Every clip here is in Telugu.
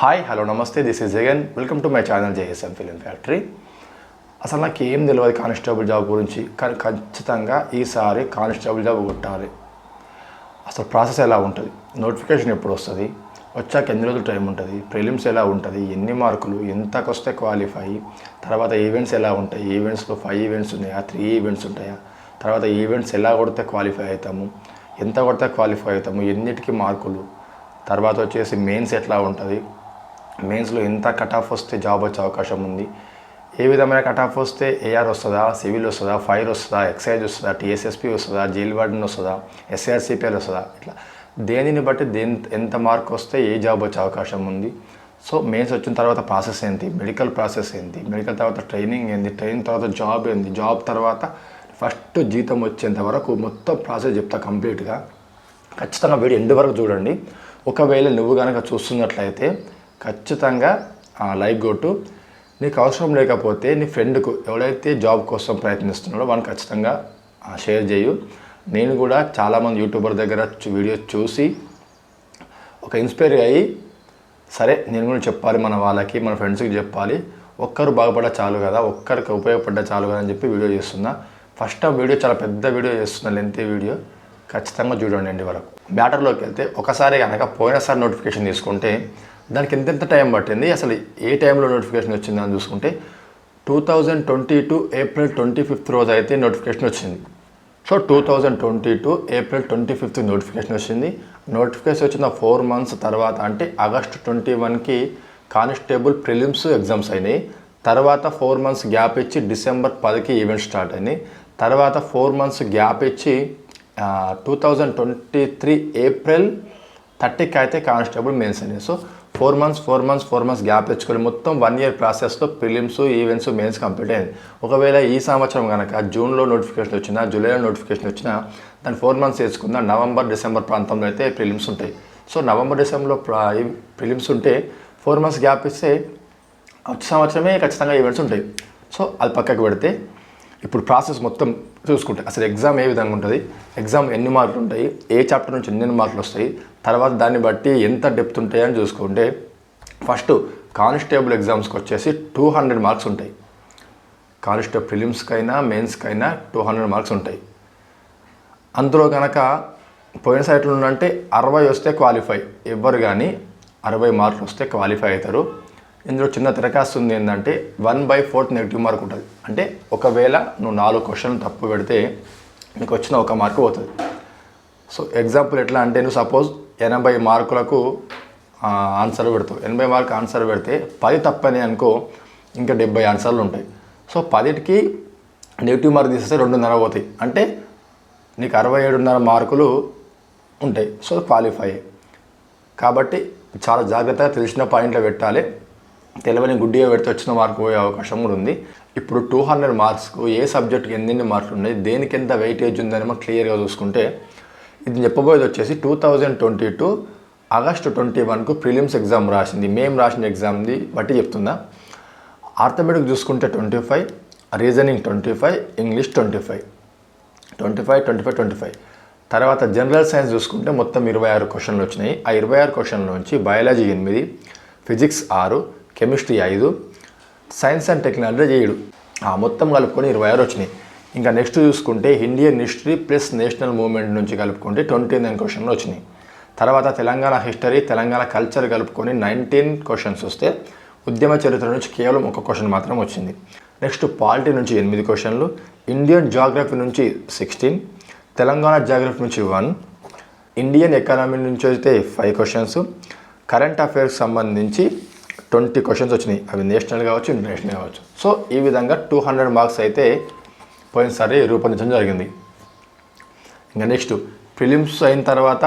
Hi hello namaste this is Jagan welcome to my channel JSM film factory అసలు నాకు ఏం తెలియదు కానిస్టేబుల్ జాబ్ గురించి కానీ ఖచ్చితంగా ఈసారి కానిస్టేబుల్ జాబ్ కొట్టాలి. అసలు ప్రాసెస్ ఎలా ఉంటుంది? నోటిఫికేషన్ ఎప్పుడు వస్తుంది? వచ్చాక ఎన్ని రోజులు టైం ఉంటుంది? ప్రిలిమ్స్ ఎలా ఉంటుంది? ఎన్ని మార్కులు? ఎంతకు వస్తే క్వాలిఫై? తర్వాత ఈవెంట్స్ ఎలా ఉంటాయి? ఈవెంట్స్లో ఫైవ్ ఈవెంట్స్ ఉన్నాయా? త్రీ ఈవెంట్స్ ఉంటాయా? తర్వాత ఈవెంట్స్ ఎలా కొడితే క్వాలిఫై అవుతాము? ఎంత కొడితే క్వాలిఫై అవుతాము? ఎన్నిటికీ మార్కులు? తర్వాత వచ్చేసి మెయిన్స్ ఎట్లా ఉంటుంది? మెయిన్స్లో ఎంత కట్ ఆఫ్ వస్తే జాబ్ వచ్చే అవకాశం ఉంది? ఏ విధమైన కట్ ఆఫ్ వస్తే ఏఆర్ వస్తుందా? సివిల్ వస్తుందా? ఫైర్ వస్తుందా? ఎక్సైజ్ వస్తుందా? టీఎస్ఎస్పీ వస్తుందా? జైల్ వార్డెన్ వస్తుందా? ఎస్ఆర్సీపీఎల్ వస్తుందా? ఇట్లా. దేనిని బట్టి దేని ఎంత మార్క్ వస్తే ఏ జాబ్ వచ్చే అవకాశం ఉంది? సో మెయిన్స్ వచ్చిన తర్వాత ప్రాసెస్ ఏంటి? మెడికల్ ప్రాసెస్ ఏంటి? మెడికల్ తర్వాత ట్రైనింగ్ ఏంటి? ట్రైనింగ్ తర్వాత జాబ్ ఏంటి? జాబ్ తర్వాత ఫస్ట్ జీతం వచ్చేంత వరకు మొత్తం ప్రాసెస్ చెప్తా కంప్లీట్గా ఖచ్చితంగా వీడియో ఎండ్ వరకు చూడండి. ఒకవేళ నువ్వు కనుక చూస్తున్నట్లయితే ఖచ్చితంగా లైక్ కొట్టు. నీకు అవసరం లేకపోతే నీ ఫ్రెండ్కు ఎవడైతే జాబ్ కోసం ప్రయత్నిస్తున్నాడో వాడిని ఖచ్చితంగా షేర్ చేయు. నేను కూడా చాలామంది యూట్యూబర్ దగ్గర వీడియోస్ చూసి ఒక ఇన్స్పైర్ అయ్యి సరే నేను కూడా చెప్పాలి మన వాళ్ళకి మన ఫ్రెండ్స్కి చెప్పాలి. ఒక్కరు బాగుపడ్డా చాలు కదా ఒక్కరికి ఉపయోగపడ్డా చాలు కదా అని చెప్పి వీడియో చేస్తున్నా. ఫస్ట్ ఆ వీడియో చాలా పెద్ద వీడియో చేస్తున్నా లెంత్ వీడియో. ఖచ్చితంగా చూడండి అండి వరకు. బ్యాటర్లోకి వెళ్తే ఒకసారి కనుక పోయినసారి నోటిఫికేషన్ తీసుకుంటే దానికి ఎంతెంత టైం పట్టింది? అసలు ఏ టైంలో నోటిఫికేషన్ వచ్చింది అని చూసుకుంటే two thousand twenty two April twenty fifth రోజు అయితే నోటిఫికేషన్ వచ్చింది. So two thousand twenty two April twenty fifth notification వచ్చింది. నోటిఫికేషన్ వచ్చిన ఫోర్ మంత్స్ తర్వాత అంటే ఆగస్ట్ ట్వంటీ వన్కి కానిస్టేబుల్ ప్రిలిమ్స్ ఎగ్జామ్స్ అయినాయి. తర్వాత ఫోర్ మంత్స్ గ్యాప్ ఇచ్చి డిసెంబర్ పదికి ఈవెంట్ స్టార్ట్ అయినాయి తర్వాత ఫోర్ మంత్స్ గ్యాప్ ఇచ్చి two thousand twenty three April థర్టీకి అయితే కానిస్టేబుల్ మెయిన్స్ అయినాయి. So four months four months four months gap తెచ్చుకొని మొత్తం వన్ ఇయర్ ప్రాసెస్లో ప్రిలిమ్స్ ఈవెంట్స్ మెయిన్స్ కంప్లీట్ అయింది ఒకవేళ ఈ సంవత్సరం కనుక జూన్లో నోటిఫికేషన్ వచ్చినా జూలైలో నోటిఫికేషన్ వచ్చినా దాని ఫోర్ మంత్స్ వేసుకుందా నవంబర్ డిసెంబర్ ప్రాంతంలో అయితే ప్రిలిమ్స్ ఉంటాయి. సో నవంబర్ డిసెంబర్లో ప్రిలిమ్స్ ఉంటే ఫోర్ మంత్స్ గ్యాప్ ఇస్తే వచ్చే సంవత్సరమే ఖచ్చితంగా ఈవెంట్స్ ఉంటాయి. సో అది పక్కకు పెడితే ఇప్పుడు ప్రాసెస్ మొత్తం చూసుకుంటే అసలు ఎగ్జామ్ ఏ విధంగా ఉంటుంది ఎగ్జామ్ ఎన్ని మార్కులు ఉంటాయి ఏ చాప్టర్ నుంచి ఎన్ని మార్కులు వస్తాయి తర్వాత దాన్ని బట్టి ఎంత డెప్త్ ఉంటాయి అని చూసుకుంటే ఫస్ట్ కానిస్టేబుల్ ఎగ్జామ్స్కి వచ్చేసి టూ హండ్రెడ్ మార్క్స్ ఉంటాయి. కానిస్టేబుల్ ప్రిలిమ్స్కైనా మెయిన్స్కైనా టూ హండ్రెడ్ మార్క్స్ ఉంటాయి. అందులో కనుక పోయిన సైట్లో ఉందంటే అరవై వస్తే క్వాలిఫై ఎవ్వరు కానీ అరవై మార్కులు వస్తే క్వాలిఫై అవుతారు. ఇందులో చిన్న తిరకాస్తు ఉంది ఏంటంటే one by fourth negative mark ఉంటుంది. అంటే ఒకవేళ నువ్వు నాలుగు క్వశ్చన్లు తప్పు పెడితే నీకు వచ్చిన ఒక మార్కు పోతుంది. సో ఎగ్జాంపుల్ ఎట్లా అంటే నువ్వు సపోజ్ ఎనభై మార్కులకు ఆన్సర్ పెడతావు. ఎనభై మార్క్ ఆన్సర్ పెడితే పది తప్పని అనుకో ఇంకా డెబ్బై ఆన్సర్లు ఉంటాయి. సో పదిటికి నెగిటివ్ మార్క్ తీసేస్తే రెండున్నర పోతాయి. అంటే నీకు అరవై ఏడున్నర మార్కులు ఉంటాయి. సో క్వాలిఫై కాబట్టి చాలా జాగ్రత్తగా తెలిసిన పాయింట్లో పెట్టాలి. తెలవని గుడ్డిగా పెడితే వచ్చిన మార్కు పోయే అవకాశం కూడా ఉంది. ఇప్పుడు టూ హండ్రెడ్ మార్క్స్కు ఏ సబ్జెక్ట్కి ఎన్ని మార్కులు ఉన్నాయి దేనికి ఎంత వెయిటేజ్ ఉందని మనం క్లియర్గా చూసుకుంటే ఇది చెప్పబోయేది వచ్చేసి two thousand twenty two August twenty వన్కు prelims exam రాసింది. మేము రాసిన ఎగ్జామ్ది బట్టి చెప్తుందా ఆర్థమెటిక్ చూసుకుంటే twenty five reasoning twenty five English twenty five twenty five twenty five twenty five తర్వాత జనరల్ సైన్స్ చూసుకుంటే మొత్తం ఇరవై ఆరు క్వశ్చన్లు వచ్చినాయి. ఆ ఇరవై ఆరు క్వశ్చన్లోంచి బయాలజీ ఎనిమిది ఫిజిక్స్ ఆరు కెమిస్ట్రీ ఐదు సైన్స్ అండ్ టెక్నాలజీ ఏడు. ఆ మొత్తం కలుపుకొని ఇరవై ఆరు వచ్చినాయి. ఇంకా నెక్స్ట్ చూసుకుంటే Indian history plus national movement నుంచి కలుపుకుంటే ట్వంటీ నైన్ క్వశ్చన్లు వచ్చినాయి. తర్వాత తెలంగాణ హిస్టరీ తెలంగాణ కల్చర్ కలుపుకొని నైన్టీన్ క్వశ్చన్స్ వస్తే ఉద్యమ చరిత్ర నుంచి కేవలం ఒక క్వశ్చన్ మాత్రం వచ్చింది. నెక్స్ట్ పాలిటీ నుంచి ఎనిమిది క్వశ్చన్లు ఇండియన్ జాగ్రఫీ నుంచి సిక్స్టీన్ తెలంగాణ జాగ్రఫీ నుంచి వన్ ఇండియన్ ఎకానమీ నుంచి అయితే ఫైవ్ క్వశ్చన్స్ కరెంట్ అఫేర్స్ సంబంధించి ట్వంటీ క్వశ్చన్స్ వచ్చినాయి. అవి నేషనల్ కావచ్చు ఇంటర్నేషనల్ కావచ్చు. సో ఈ విధంగా టూ హండ్రెడ్ మార్క్స్ అయితే పోయినసారి రూపొందించడం జరిగింది. ఇంకా నెక్స్ట్ ఫిలిమ్స్ అయిన తర్వాత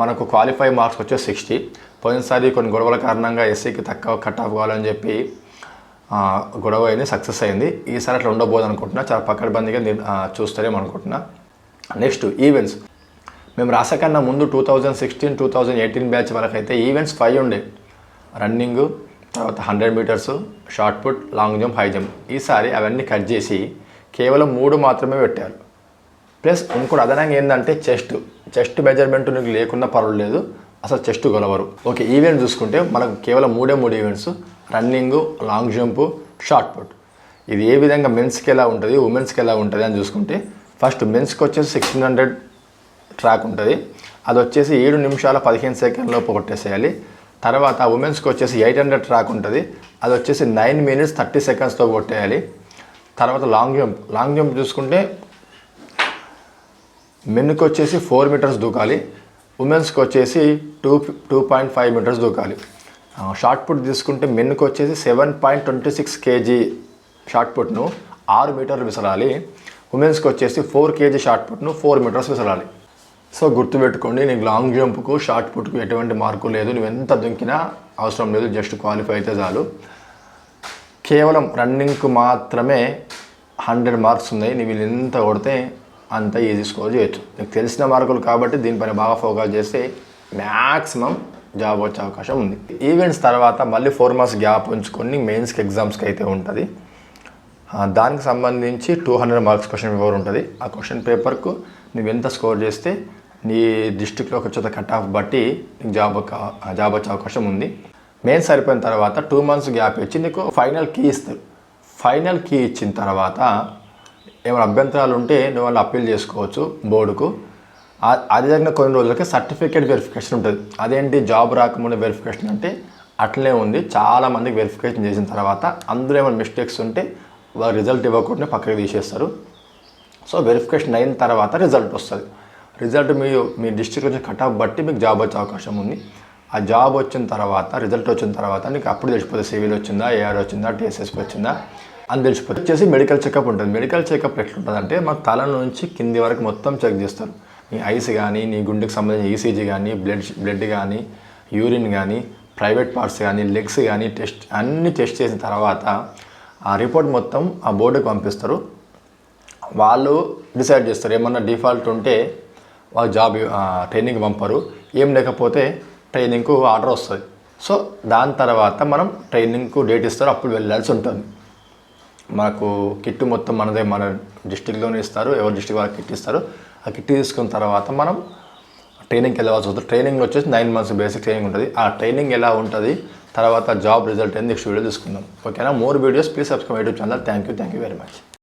మనకు క్వాలిఫై మార్క్స్ వచ్చే సిక్స్టీ. పోయినసారి కొన్ని గొడవల కారణంగా ఎస్సీకి తక్కువ కట్ ఆఫ్ కావాలని చెప్పి గొడవ అయింది సక్సెస్ అయింది. ఈసారి అట్లా ఉండబోదు అనుకుంటున్నా చాలా పక్కడబందిగా చూస్తారేమో అనుకుంటున్నా. Next events. మేము రాసకన్నా ముందు two thousand sixteen two thousand eighteen batch వరకు అయితే ఈవెంట్స్ ఫైవ్ ఉండే. రన్నింగ్ తర్వాత hundred metres shot put long jump high jump. ఈసారి అవన్నీ కట్ చేసి కేవలం మూడు మాత్రమే పెట్టారు. ప్లస్ ఇంకోటి అదనంగా ఏంటంటే చెస్ట్. చెస్ట్ మెజర్మెంట్ నీకు లేకుండా పర్వాలేదు. అసలు చెస్ట్ గొలవరు ఓకే ఈవెంట్ చూసుకుంటే మనకు కేవలం మూడే మూడు events. Running long jump shot put. ఇది ఏ విధంగా మెన్స్కి ఎలా ఉంటుంది ఉమెన్స్కి ఎలా ఉంటుంది అని చూసుకుంటే ఫస్ట్ మెన్స్కి వచ్చేసి సిక్స్టీన్ హండ్రెడ్ ట్రాక్ ఉంటుంది. అది వచ్చేసి ఏడు నిమిషాల పదిహేను సెకండ్ లోపు కొట్టేసేయాలి తర్వాత ఉమెన్స్కి వచ్చేసి ఎయిట్ హండ్రెడ్ ట్రాక్ ఉంటుంది. అది వచ్చేసి నైన్ మినిట్స్ థర్టీ సెకండ్స్తో కొట్టేయాలి. తర్వాత లాంగ్ జంప్. లాంగ్ జంప్ చూసుకుంటే మెన్కి వచ్చేసి ఫోర్ మీటర్స్ దూకాలి. ఉమెన్స్కి వచ్చేసి two two point five metres దూకాలి. Shot put తీసుకుంటే మెన్కి వచ్చేసి seven point twenty six KG shot పుట్ను ఆరు మీటర్లు విసరాలి. ఉమెన్స్కి వచ్చేసి ఫోర్ కేజీ షార్ట్ పుట్ను ఫోర్ మీటర్స్ విసరాలి. సో గుర్తుపెట్టుకోండి నీకు లాంగ్ జంప్కు షార్ట్ పుట్కు ఎటువంటి మార్కు లేదు. నువ్వు ఎంత దుంకినా అవసరం లేదు జస్ట్ క్వాలిఫై అయితే చాలు. కేవలం రన్నింగ్కు మాత్రమే హండ్రెడ్ మార్క్స్ ఉన్నాయి. నీవు ఎంత కొడితే అంత ఈజీ స్కోర్ చేయొచ్చు. నీకు తెలిసిన మార్కులు కాబట్టి దీనిపైన బాగా ఫోకస్ చేస్తే మ్యాక్సిమం జాబ్ వచ్చే అవకాశం ఉంది. ఈవెంట్స్ తర్వాత మళ్ళీ ఫోర్ మంత్స్ గ్యాప్ ఉంచుకొని మెయిన్స్కి ఎగ్జామ్స్కి అయితే ఉంటుంది. దానికి సంబంధించి two hundred marks question paper ఉంటుంది. ఆ క్వశ్చన్ పేపర్కు నువ్వు ఎంత స్కోర్ చేస్తే నీ డిస్టిక్లో వచ్చే కట్ ఆఫ్ బట్టి నీకు జాబ్ జాబ్ వచ్చే అవకాశం ఉంది. మెయిన్ సరిపోయిన తర్వాత టూ మంత్స్ గ్యాప్ ఇచ్చి నీకు ఫైనల్ కీ ఇస్తారు ఫైనల్ కీ ఇచ్చిన తర్వాత ఏమైనా అభ్యంతరాలు ఉంటే నువ్వు వాళ్ళు అప్పీల్ చేసుకోవచ్చు బోర్డుకు. అది జరిగిన కొన్ని రోజులకి సర్టిఫికేట్ వెరిఫికేషన్ ఉంటుంది. అదేంటి జాబ్ రాకముందు వెరిఫికేషన్ అంటే అట్లే ఉంది. చాలా మందికి వెరిఫికేషన్ చేసిన తర్వాత అందులో ఏమైనా మిస్టేక్స్ ఉంటే వాళ్ళు రిజల్ట్ ఇవ్వకుండా పక్కకి తీసేస్తారు. సో వెరిఫికేషన్ అయిన తర్వాత రిజల్ట్ వస్తుంది. రిజల్ట్ మీ మీ డిస్ట్రిక్ట్ వచ్చే కట్ ఆఫ్ బట్టి మీకు జాబ్ వచ్చే అవకాశం ఉంది. ఆ జాబ్ వచ్చిన తర్వాత రిజల్ట్ వచ్చిన తర్వాత నీకు అప్పుడు తెలిసిపోతుంది సివిల్ వచ్చిందా ఏఆర్ వచ్చిందా టీఎస్ఎస్పీ వచ్చిందా అని తెలిసిపోతుంది వచ్చేసి మెడికల్ చెకప్ ఉంటుంది. మెడికల్ చెకప్ ఎట్లుంటుందంటే అంటే తల నుంచి కింది వరకు మొత్తం చెక్ చేస్తారు. నీ ఐస్ కానీ నీ గుండెకి సంబంధించిన ఈసీజీ కానీ బ్లడ్ బ్లడ్ కానీ యూరిన్ కానీ ప్రైవేట్ పార్ట్స్ కానీ లెగ్స్ కానీ టెస్ట్ అన్ని టెస్ట్ చేసిన తర్వాత ఆ రిపోర్ట్ మొత్తం ఆ బోర్డుకి పంపిస్తారు. వాళ్ళు డిసైడ్ చేస్తారు. ఏమన్నా డిఫాల్ట్ ఉంటే వాళ్ళు జాబ్ ట్రైనింగ్ పంపరు. ఏం లేకపోతే ట్రైనింగ్కు ఆర్డర్ వస్తుంది. సో దాని తర్వాత మనం ట్రైనింగ్కు డేట్ ఇస్తారు. అప్పుడు వెళ్ళాల్సి ఉంటుంది. మనకు కిట్ మొత్తం మనదే మన డిస్టిక్లోనే ఇస్తారు. ఎవరు డిస్టిక్ వాళ్ళకి కిట్ ఇస్తారు. ఆ కిట్ తీసుకున్న తర్వాత మనం ట్రైనింగ్కి వెళ్ళవలసి వస్తుంది. ట్రైనింగ్ వచ్చేసి నైన్ మంత్స్ బేసిక్ ట్రైనింగ్ ఉంటుంది. ఆ ట్రైనింగ్ ఎలా ఉంటుంది? తర్వాత జాబ్ రిజల్ట్ ఏంది? నెక్స్ట్ వీడియో తీసుకుందాం. ఓకేనా more videos please subscribe YouTube channel thank you thank you very much